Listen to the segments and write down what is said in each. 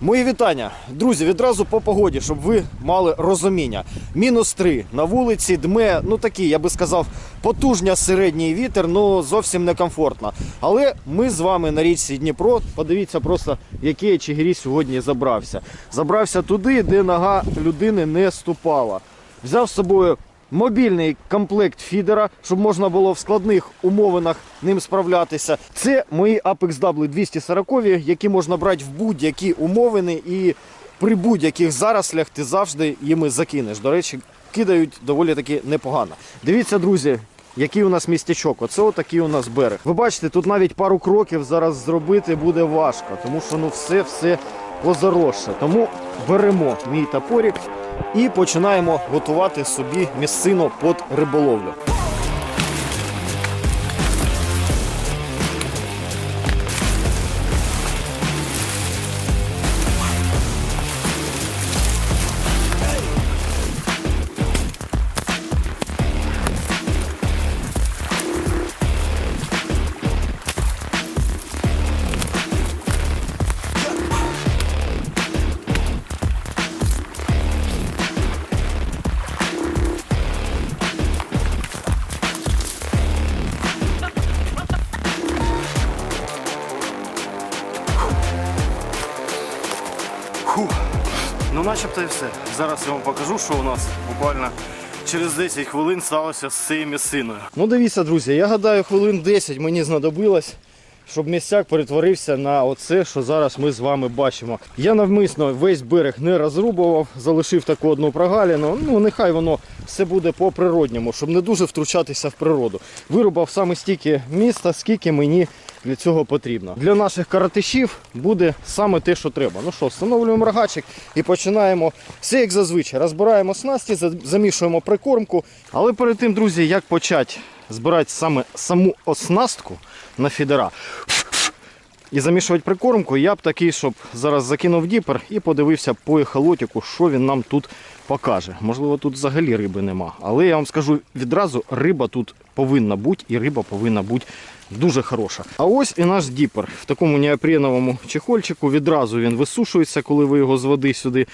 Мої вітання, друзі, відразу по погоді, щоб ви мали розуміння. Мінус 3 на вулиці, дме, ну такий, я би сказав, потужня середній вітер, ну зовсім некомфортно. Але ми з вами на річці Дніпро. Подивіться просто, який Чигирі сьогодні забрався. Забрався туди, де нога людини не ступала. Взяв з собою мобільний комплект фідера, щоб можна було в складних умовинах ним справлятися. Це мої Apex W 240, які можна брати в будь-які умовини і при будь-яких зарослях ти завжди їми закинеш. До речі, кидають доволі таки непогано. Дивіться, друзі. Який у нас містечок? Оце отакий у нас берег. Ви бачите, тут навіть пару кроків зараз зробити буде важко, тому що ну все все позаросше. Тому беремо мій топорик і починаємо готувати собі місцину під риболовлю. Начебто і все. Зараз я вам покажу, що у нас буквально через 10 хвилин сталося з цією місциною. Ну, дивіться, друзі, я гадаю, хвилин 10 мені знадобилось. Щоб місцяк перетворився на оце, що зараз ми з вами бачимо. Я навмисно весь берег не розрубував, залишив таку одну прогалину. Ну нехай воно все буде по природньому, щоб не дуже втручатися в природу. Вирубав саме стільки міста, скільки мені для цього потрібно. Для наших каратишів буде саме те, що треба. Ну що, встановлюємо рогачик і починаємо все як зазвичай. Розбираємо снасті, замішуємо прикормку. Але перед тим, друзі, як почати збирати саме саму оснастку на фідера і замішувати прикормку, я б такий, щоб зараз закинув діпер і подивився по ехолотіку, що він нам тут покаже. Можливо, тут взагалі риби нема. Але я вам скажу відразу, риба тут повинна бути, і риба повинна бути дуже хороша. А ось і наш діпер. В такому неопреновому чехольчику відразу він висушується, коли ви його з води сюди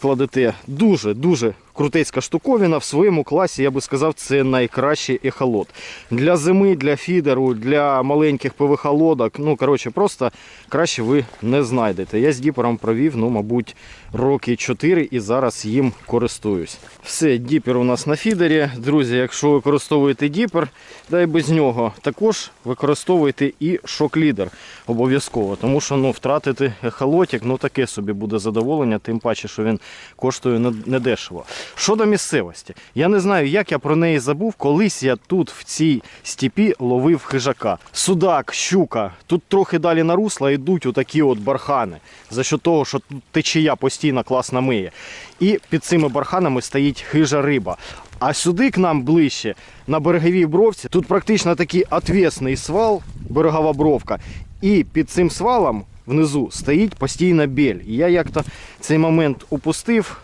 кладете. Дуже-дуже крутецька штуковина. В своєму класі, я би сказав, це найкращий ехолот. Для зими, для фідеру, для маленьких ПВХ лодок. Ну, коротше, просто краще ви не знайдете. Я з діпером провів, ну, мабуть, роки 4 і зараз їм користуюсь. Все, діпер у нас на фідері. Друзі, якщо використовуєте діпер, дай без нього, також використовуйте і шок-лідер обов'язково, тому що ну, втратити ехолотик, ну таке собі буде задоволення, тим паче, що він коштує не- недешево. Щодо місцевості, я не знаю, як я про неї забув. Колись я тут в цій степі ловив хижака. Судак, щука. Тут трохи далі на русла йдуть отакі от бархани. За що того, що тут течія постійно класно миє. І під цими барханами стоїть хижа риба. А сюди к нам ближче, на береговій бровці, тут практично такий отвесний свал, берегова бровка. І під цим свалом внизу стоїть постійна біль. Я як-то цей момент упустив.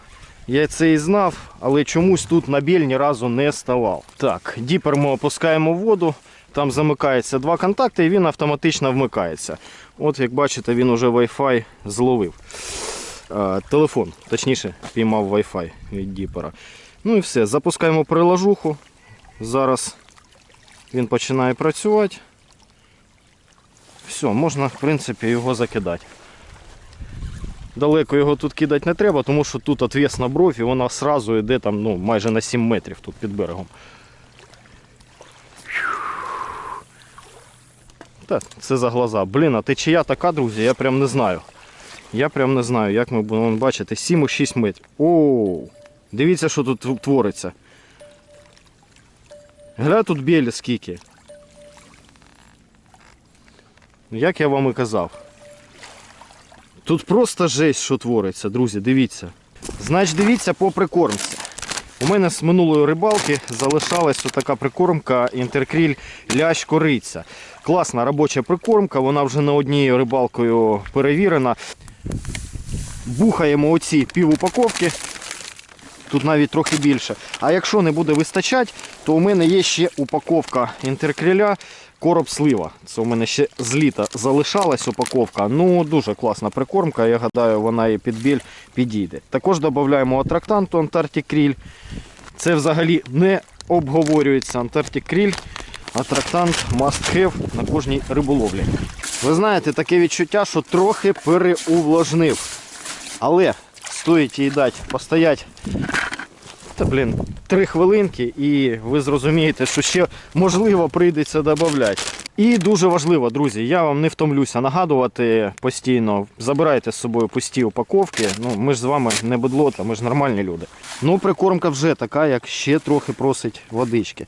Я це і знав, але чомусь тут на біль ні разу не ставав. Так, діпер ми опускаємо в воду, там замикається два контакти і він автоматично вмикається. От як бачите, він уже Wi-Fi зловив. Телефон, точніше, піймав Wi-Fi від діпера. Ну і все, запускаємо приложуху. Зараз він починає працювати. Все, можна, в принципі, його закидати. Далеко його тут кидати не треба, тому що тут отвісна бров і вона одразу йде там, ну, майже на 7 метрів тут під берегом. Так, це за глаза. Блін, а течія така, друзі, я прям не знаю. Я прям не знаю, як ми будемо бачити. 7,6 метрів. Оу! Дивіться, що тут твориться. Гля тут білі скільки. Як я вам і казав. Тут просто жесть, що твориться, друзі, дивіться. Значить, дивіться по прикормці. У мене з минулої рибалки залишалась така прикормка інтеркріль лящ кориця. Класна робоча прикормка, вона вже не однією рибалкою перевірена. Бухаємо оці пів упаковки. Тут навіть трохи більше. А якщо не буде вистачати, то у мене є ще упаковка інтеркріля короб слива. Це у мене ще з літа залишалась упаковка. Ну, дуже класна прикормка. Я гадаю, вона і під біль підійде. Також додаємо атрактанту Antarctic Krill. Це взагалі не обговорюється Antarctic Krill. Атрактант must have на кожній риболовлі. Ви знаєте, таке відчуття, що трохи переувлажнив. Але стоїть їй дати постоять та блін, три хвилинки, і ви зрозумієте, що ще можливо прийдеться додати. І дуже важливо, друзі, я вам не втомлюся нагадувати постійно. Забирайте з собою пусті упаковки. Ну, ми ж з вами не бедлота, ми ж нормальні люди. Ну, прикормка вже така, як ще трохи просить водички.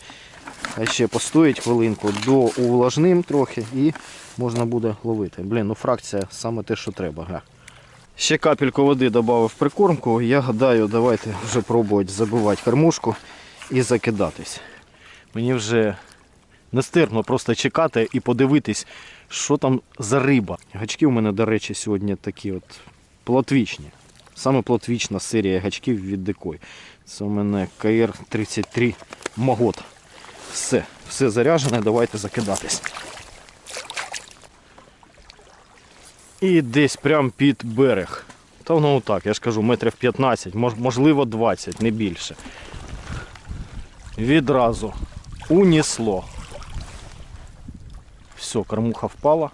А ще постоїть хвилинку до увлажним трохи і можна буде ловити. Блін, ну фракція саме те, що треба. Ще капельку води додав прикормку. Я гадаю, давайте вже пробувати забивати кормушку і закидатись. Мені вже нестерпно просто чекати і подивитись, що там за риба. Гачки у мене, до речі, сьогодні такі от плотвічні. Саме плотвічна серія гачків від Декой. Це у мене КР-33 Магот. Все, все заряджене, давайте закидатись. І десь прям під берег. Та воно так, я ж кажу, метрів 15, можливо 20, не більше. Відразу унісло. Все, кормуха впала.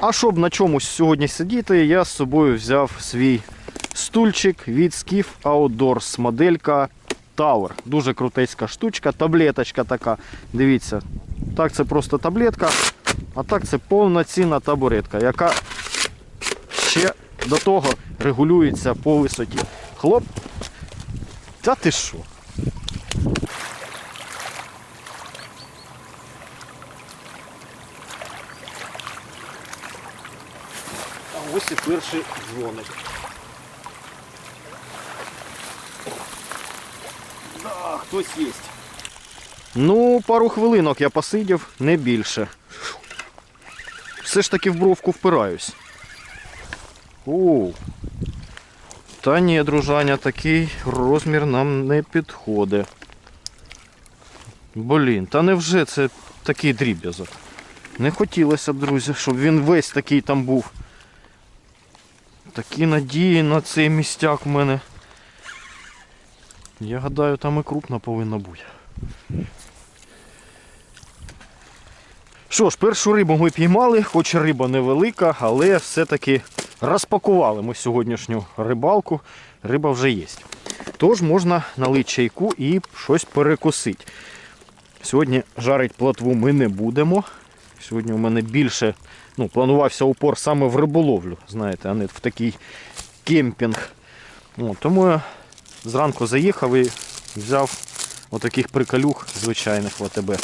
А щоб на чомусь сьогодні сидіти, я з собою взяв свій стульчик від Skiff Outdoors моделька Tower. Дуже крутецька штучка, таблеточка така. Дивіться, так це просто таблетка, а так це повноцінна табуретка, яка ще до того регулюється по висоті. Хлоп. Та ти що? А ось і перший дзвоник. Да, хтось є. Ну, пару хвилинок я посидів, не більше. Все ж таки в бровку впираюсь. Оу. Та ні, дружаня, такий розмір нам не підходить. Блін, та невже це такий дріб'язок? Не хотілося б, друзі, щоб він весь такий там був. Такі надії на цей містяк в мене. Я гадаю, там і крупна повинна бути. Що ж, першу рибу ми піймали, хоч риба невелика, але все-таки розпакували ми сьогоднішню рибалку. Риба вже є. Тож можна налити чайку і щось перекусити. Сьогодні жарить плотву ми не будемо. Сьогодні у мене більше ну, планувався упор саме в риболовлю, знаєте, а не в такий кемпінг. О, тому я зранку заїхав і взяв отаких приколюх звичайних в АТБ.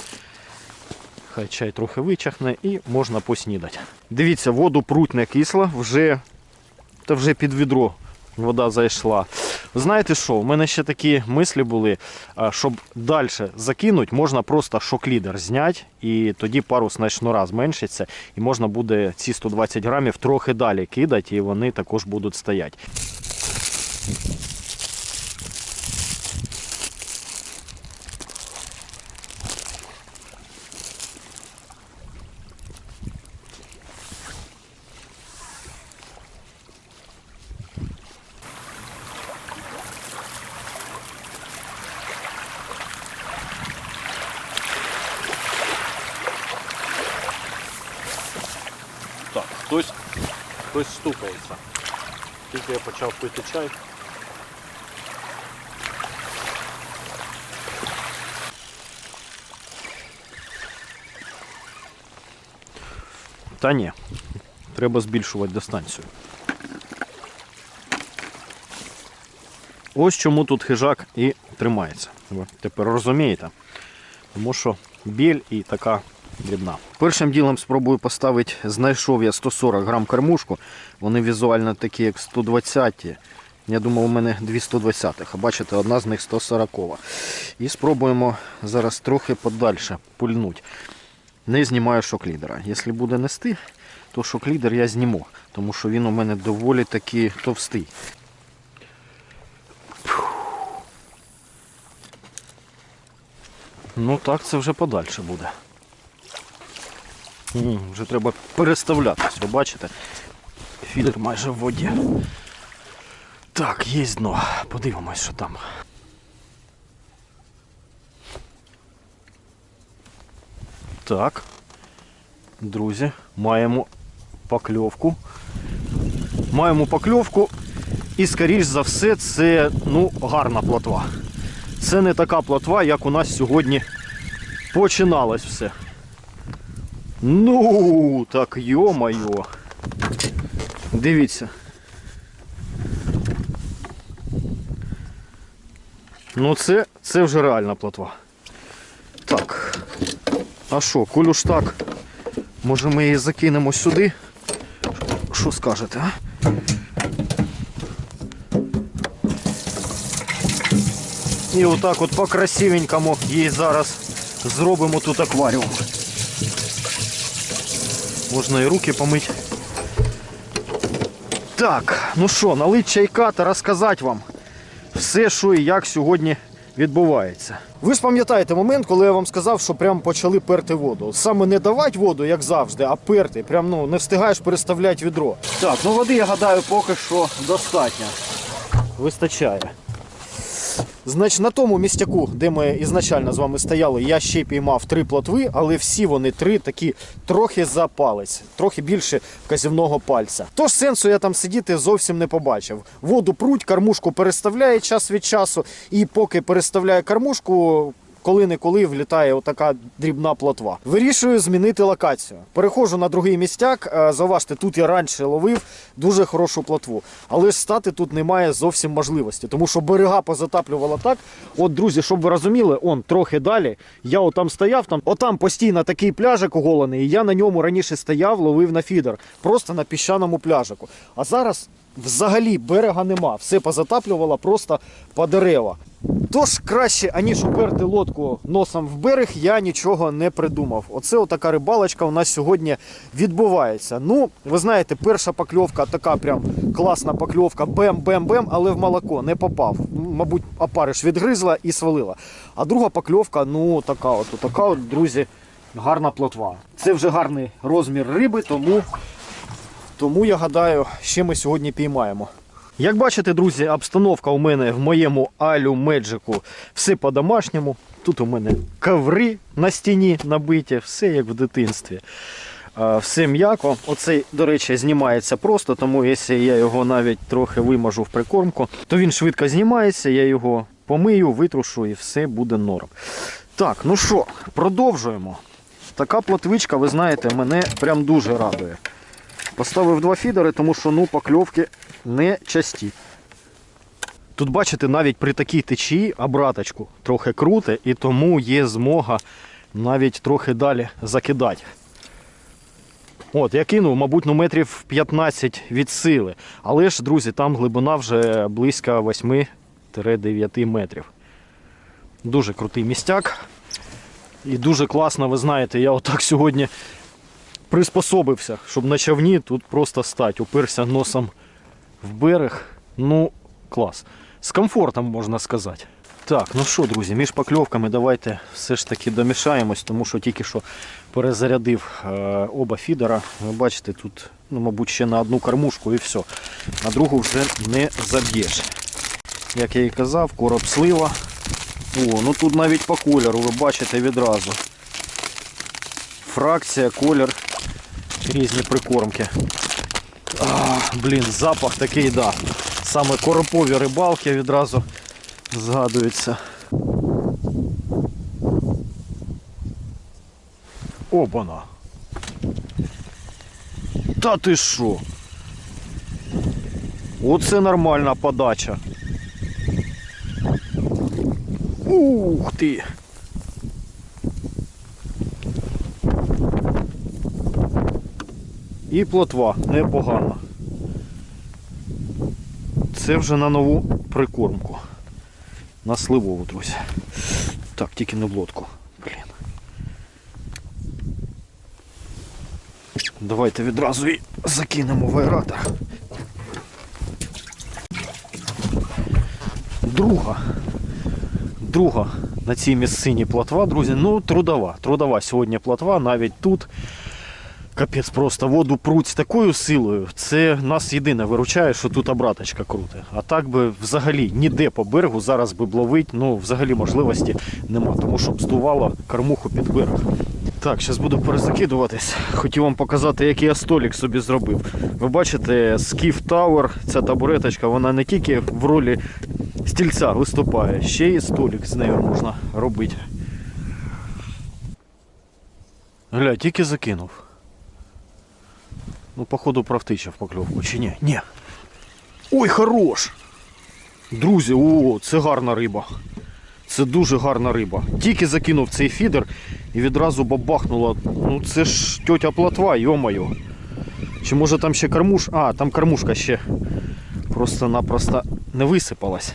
Хай чай трохи вичахне і можна поснідати. Дивіться, воду пруть не кисла, вже, та вже під відро вода зайшла. Знаєте що, у мене ще такі мислі були, щоб далі закинути, можна просто шок-лідер зняти, і тоді парусна шнура зменшиться, і можна буде ці 120 грамів трохи далі кидати, і вони також будуть стояти. Так, хтось, хтось стукається. Тільки я почав пити чай. Та ні, треба збільшувати дистанцію. Ось чому тут хижак і тримається. Ви тепер розумієте? Тому що біль і така дрібна. Першим ділом спробую поставити, знайшов я 140 грам кормушку. Вони візуально такі, як 120. Я думав, у мене 220 х а бачите, одна з них 140. І спробуємо зараз трохи подальше пульнути. Не знімаю шок-лідера. Якщо буде нести, то шок-лідер я зніму, тому що він у мене доволі таки товстий. Ну так, це вже подальше буде. Вже треба переставлятись, ви бачите? Фідер майже в воді. Так, є дно. Подивимось, що там. Так. Друзі, маємо покльовку. Маємо покльовку. І, скоріш за все, це ну, гарна плотва. Це не така плотва, як у нас сьогодні починалось все. Ну, так йо-майо. Дивіться. Ну це, це вже реальна плотва. Так. А що, коль ж так, може ми її закинемо сюди? Що скажете, а? І отак от по красивенькому їй зараз зробимо тут акваріум. Можна і руки помити. Так, ну що, налить чайка та розказати вам все, що і як сьогодні відбувається. Ви ж пам'ятаєте момент, коли я вам сказав, що прям почали перти воду. Саме не давати воду, як завжди, а перти. Прям ну не встигаєш переставляти відро. Так, ну води, я гадаю, поки що достатньо. Вистачає. Значить, на тому містяку, де ми ізначально з вами стояли, я ще піймав три плотви, але всі вони три такі трохи за палець, трохи більше вказівного пальця. Тож сенсу я там сидіти зовсім не побачив. Воду пруть, кормушку переставляє час від часу, і поки переставляє кормушку. Коли-неколи влітає отака дрібна плотва. Вирішую змінити локацію. Переходжу на другий містяк. Е, Зауважте, тут я раніше ловив дуже хорошу плотву. Але ж стати тут немає зовсім можливості, тому що берега позатаплювала так. От, друзі, щоб ви розуміли, он трохи далі. Я отам стояв, там, отам постійно такий пляжик оголений. І я на ньому раніше стояв, ловив на фідер, просто на піщаному пляжику. А зараз взагалі берега нема. Все позатаплювало просто по дерева. Тож краще, аніж уперти лодку носом в берег, я нічого не придумав. Оце отака рибалочка у нас сьогодні відбувається. Ну, ви знаєте, перша покльовка така прям класна покльовка, бем-бем-бем, але в молоко не попав. Мабуть, опариш відгризла і свалила. А друга покльовка, ну така от, така от, друзі, гарна плотва. Це вже гарний розмір риби, тому, тому я гадаю, ще ми сьогодні піймаємо. Як бачите, друзі, обстановка у мене в моєму алю меджику все по-домашньому. Тут у мене коври на стіні набиті, все як в дитинстві. Все м'яко. Оцей, до речі, знімається просто, тому якщо я його навіть трохи вимажу в прикормку, то він швидко знімається, я його помию, витрушу і все буде норм. Так, ну що, продовжуємо. Така плотвичка, ви знаєте, мене прям дуже радує. Поставив два фідери, тому що ну, покльовки не часті. Тут, бачите, навіть при такій течії обраточку трохи круте, і тому є змога навіть трохи далі закидати. От, я кинув, мабуть, ну метрів 15 від сили. Але ж, друзі, там глибина вже близько 8-9 метрів. Дуже крутий містяк. І дуже класно, ви знаєте, я отак сьогодні приспособився, щоб на човні тут просто стати. Уперся носом в берег. Ну, клас. З комфортом можна сказати. Так, ну що, друзі, між покльовками давайте все ж таки домішаємось, тому що тільки що перезарядив е, оба фідера. Ви бачите, тут, ну, мабуть, ще на одну кормушку і все. На другу вже не заб'єш. Як я і казав, короб слива. О, ну тут навіть по кольору, ви бачите відразу. Фракція, колір, різні прикормки. А, блін, запах такий, да. Саме коропові рибалки відразу згадуються. Опана. Та ти що? Оце нормальна подача. Ух ти! І плотва непогана. Це вже на нову прикормку. На сливову, друзі. Так, тільки не в лодку. Блін. Давайте відразу і закинемо в аератор. Друга. Друга на цій місцині плотва, друзі. Ну, трудова. Трудова сьогодні плотва, навіть тут. Капець, просто воду пруть з такою силою. Це нас єдине виручає, що тут обраточка круте. А так би взагалі ніде по берегу зараз би б ловить, ну взагалі можливості нема, тому що б здувало кормуху під берег. Так, зараз буду перезакидуватись. Хотів вам показати, який я столик собі зробив. Ви бачите, Skiff Tower, ця табуреточка, вона не тільки в ролі стільця виступає, ще й столик з нею можна робити. Гля, тільки закинув. Ну, походу, провтичав покльовку, чи ні? Ні. Ой, хорош! Друзі, о, це гарна риба. Це дуже гарна риба. Тільки закинув цей фідер і відразу бабахнула. Ну це ж тьотя платва, йомаю. Чи може там ще кормуш? А, там кормушка ще просто-напросто не висипалась.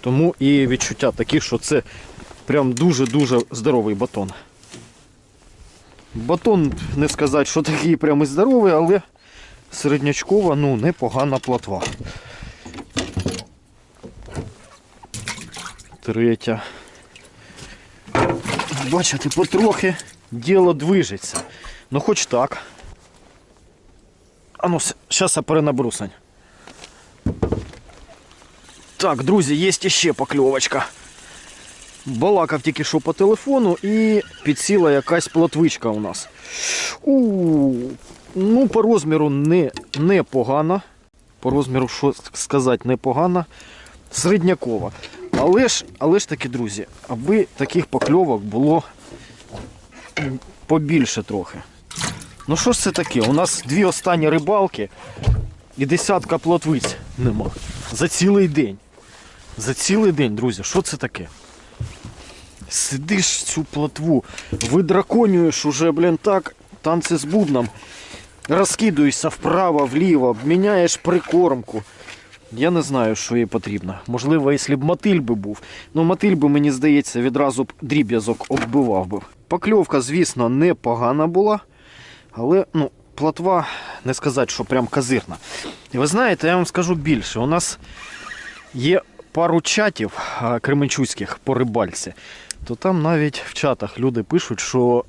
Тому і відчуття такі, що це прям дуже-дуже здоровий батон. Батон, не сказати, що такий прям і здоровий, але середнячкова, ну, непогана платва. Третя. Бачите, потрохи діло движеться. Ну хоч так. А ну, зараз я перенаберу, Сань. Так, друзі, є ще покльовочка. Балакав тільки що по телефону і підсіла якась плотвичка у нас. У, ну, по розміру не, непогана. По розміру, що сказати, непогана. Середнякова. Але ж, але ж таки, друзі, аби таких покльовок було побільше трохи. Ну що ж це таке? У нас дві останні рибалки і десятка плотвиць нема. За цілий день. За цілий день, друзі, що це таке? Сидиш цю плотву, видраконюєш уже, блін, так, танці з бубном. Розкидуєшся вправо, вліво, міняєш прикормку. Я не знаю, що їй потрібно. Можливо, якщо б мотиль би був. Ну, мотиль би, мені здається, відразу б дріб'язок оббивав би. Покльовка, звісно, непогана була. Але ну, плотва, не сказати, що прям казирна. І ви знаєте, я вам скажу більше. У нас є пару чатів кременчуцьких по рибальці. То там навіть в чатах люди пишуть, що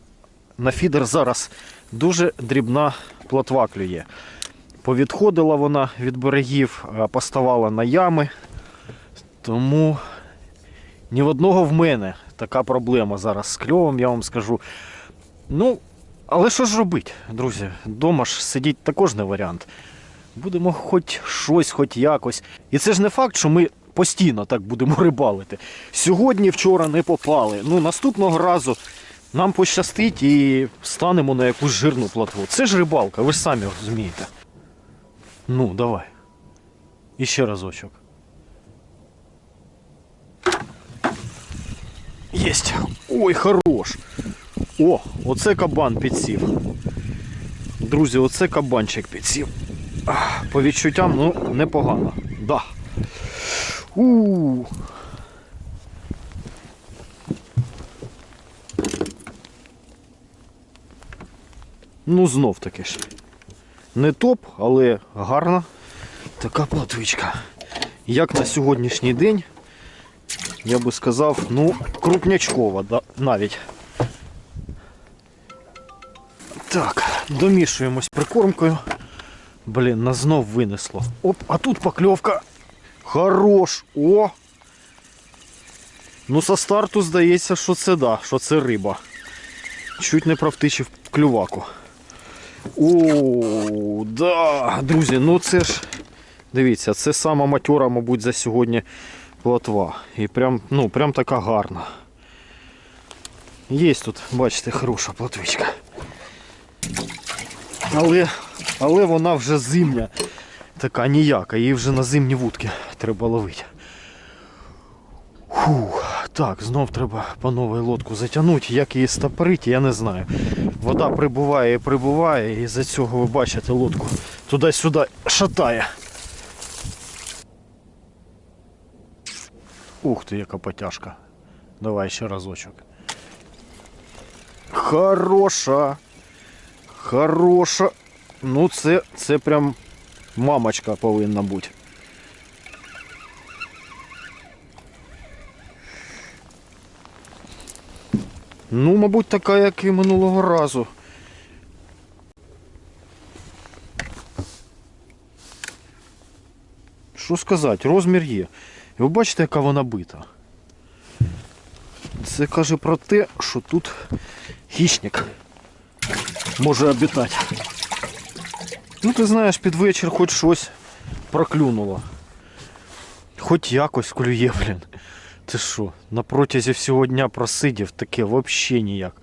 на фідер зараз дуже дрібна плотва клює. Повідходила вона від берегів, поставала на ями. Тому ні в одного в мене така проблема зараз з кльовом, я вам скажу. Ну, але що ж робити, друзі? Дома ж сидіть також не варіант. Будемо хоч щось, хоч якось. І це ж не факт, що ми постійно так будемо рибалити. Сьогодні, вчора не попали. Ну, наступного разу нам пощастить і станемо на якусь жирну платву. Це ж рибалка, ви ж самі розумієте. Ну, давай. І ще разочок. Єсть. Ой, хорош. О, оце кабан підсів. Друзі, оце кабанчик підсів. По відчуттям, ну, непогано. Да. У Ну, знов таки ж. Не топ, але гарна така платвичка. Як на сьогоднішній день, я би сказав, ну, крупнячкова да, навіть. Так, домішуємось прикормкою. Блін, нас знов винесло. Оп, а тут покльовка. Хорош. О! Ну, со старту здається, що це да, що це риба. Чуть не провтичив клюваку. О, да, друзі, ну це ж. Дивіться, це сама матьора, мабуть, за сьогодні плотва. І прям, ну, прям така гарна. Є тут, бачите, хороша плотвичка. Але, але вона вже зимня, така ніяка, її вже на зимні вудки треба ловити. Фух, так, знов треба по новій лодку затягнути. Як її стопорити, я не знаю. Вода прибуває і прибуває, і за цього ви бачите лодку туди-сюди шатає. Ух ти, яка потяжка. Давай ще разочок. Хороша. Хороша. Ну це, це прям мамочка повинна бути. Ну, мабуть, така, як і минулого разу. Що сказати, розмір є. І Ви бачите, яка вона бита. Це каже про те, що тут хищник може обітати. Ну, ти знаєш, під вечір хоч щось проклюнуло. Хоч якось клює, блін. Ти що, на протязі всього дня просидів таке взагалі ніяк.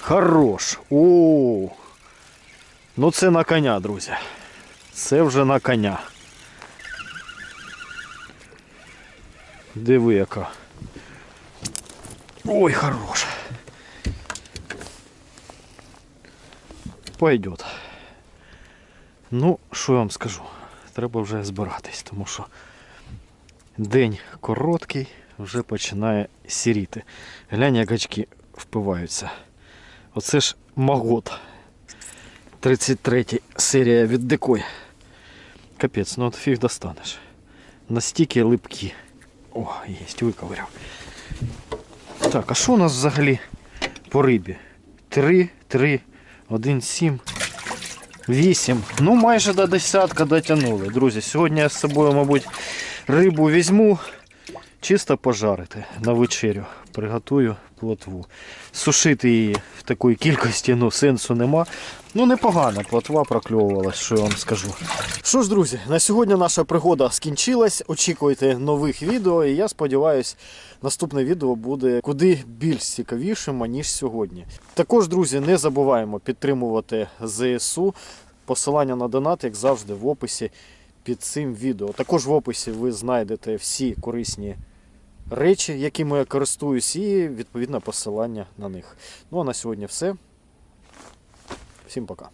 Хорош. О. Ну це на коня, друзі. Це вже на коня. Диви яка. Ой, хорош. Пойдет. Ну, що я вам скажу? Треба вже збиратись, тому що день короткий, вже починає сіріти. Глянь, як очки впиваються. Оце ж магот. 33 серія від дикой. Капець, ну от фіг достанеш. Настільки липкі. О, єсть, виковиряв. Так, а що у нас взагалі по рибі? 3, 3, 1, 7, 8. Ну майже до десятка дотягнули. Друзі, сьогодні я з собою, мабуть, рибу візьму. Чисто пожарити на вечерю. Приготую плотву. Сушити її в такій кількості ну, сенсу нема. Ну, непогана плотва прокльовувалась, що я вам скажу. Що ж, друзі, на сьогодні наша пригода скінчилась. Очікуйте нових відео, і я сподіваюся, наступне відео буде куди більш цікавішим, ніж сьогодні. Також, друзі, не забуваємо підтримувати ЗСУ. Посилання на донат, як завжди, в описі під цим відео. Також в описі ви знайдете всі корисні речі, якими я користуюсь, і відповідне посилання на них. Ну а на сьогодні все. Всім пока.